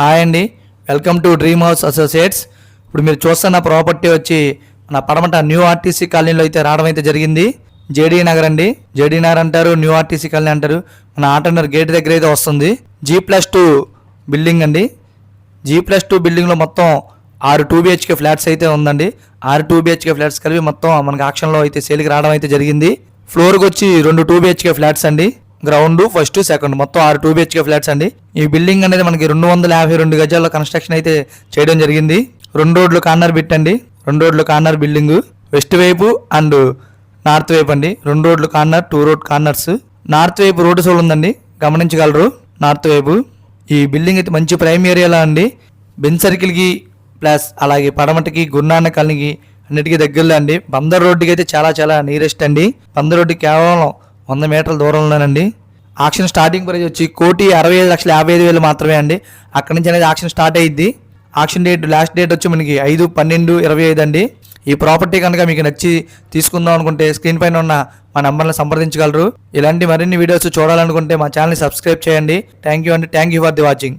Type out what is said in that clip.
Hi అండి. Welcome to dream house associates ఇప్పుడు మీరు చూస్తున్న ప్రాపర్టీ వచ్చి మన పడమట న్యూ ఆర్టీసీ కాలనీలో అయితే రావడం అయితే జరిగింది. జేడీ నగర్ అండి. జేడీ నగర్ అంటారు న్యూ ఆర్టీసీ కాలనీ అంటారు. మన ఆటనర్ గేట్ దగ్గర అయితే వస్తుంది. జీ ప్లస్ టూ బిల్డింగ్ అండి. జీ ప్లస్ టూ బిల్డింగ్లో మొత్తం ఆరు టూ బిహెచ్కే ఫ్లాట్స్ అయితే ఉందండి. ఆరు టూ బిహెచ్కే ఫ్లాట్స్ కలిపి మొత్తం మనకి ఆక్షన్లో అయితే సేల్కి రావడం అయితే జరిగింది. ఫ్లోర్కి వచ్చి రెండు టూ బిహెచ్కే ఫ్లాట్స్ అండి. గ్రౌండ్ ఫస్ట్ సెకండ్ మొత్తం ఆరు టూ బిహెచ్కే ఫ్లాట్స్ అండి. ఈ బిల్డింగ్ అనేది మనకి రెండు వందల యాభై రెండు గజాల్లో కన్స్ట్రక్షన్ అయితే చేయడం జరిగింది. రెండు రోడ్లు కార్నర్ పెట్టండి రెండు రోడ్లు కార్నర్ బిల్డింగ్ వెస్ట్ వైపు అండ్ నార్త్ వైపు అండి. రెండు రోడ్లు corner two road corners north వైపు రోడ్డు సోల్ ఉందండి. గమనించగలరు. నార్త్ వైపు. ఈ బిల్డింగ్ అయితే మంచి ప్రైమ్ ఏరియాలో అండి. బెన్ సర్కిల్కి ప్లస్ అలాగే పడమటికి గురునాన్న కాలనీకి అన్నిటికీ దగ్గరలో అండి. బందర్ రోడ్డుకి అయితే చాలా చాలా నీరెస్ట్ అండి. బందర్ రోడ్డు కేవలం వంద మీటర్ల దూరంలోనండి. ఆక్షన్ స్టార్టింగ్ ప్రైస్ వచ్చి కోటి అరవై ఐదు లక్షల యాభై ఐదు వేలు మాత్రమే అండి. అక్కడి నుంచి అనేది ఆక్షన్ స్టార్ట్ అయ్యిద్ది ఆక్షన్ డేట్ లాస్ట్ డేట్ వచ్చి మనకి ఐదు పన్నెండు ఇరవై ఐదు అండి. ఈ ప్రాపర్టీ కనుక మీకు నచ్చి తీసుకుందాం అనుకుంటే స్క్రీన్ పైన ఉన్న మా నెంబర్ని సంప్రదించగలరు. ఇలాంటి మరిన్ని వీడియోస్ చూడాలనుకుంటే మా ఛానల్ని సబ్స్క్రైబ్ చేయండి. థ్యాంక్ యూ అండి. Thank you for the watching.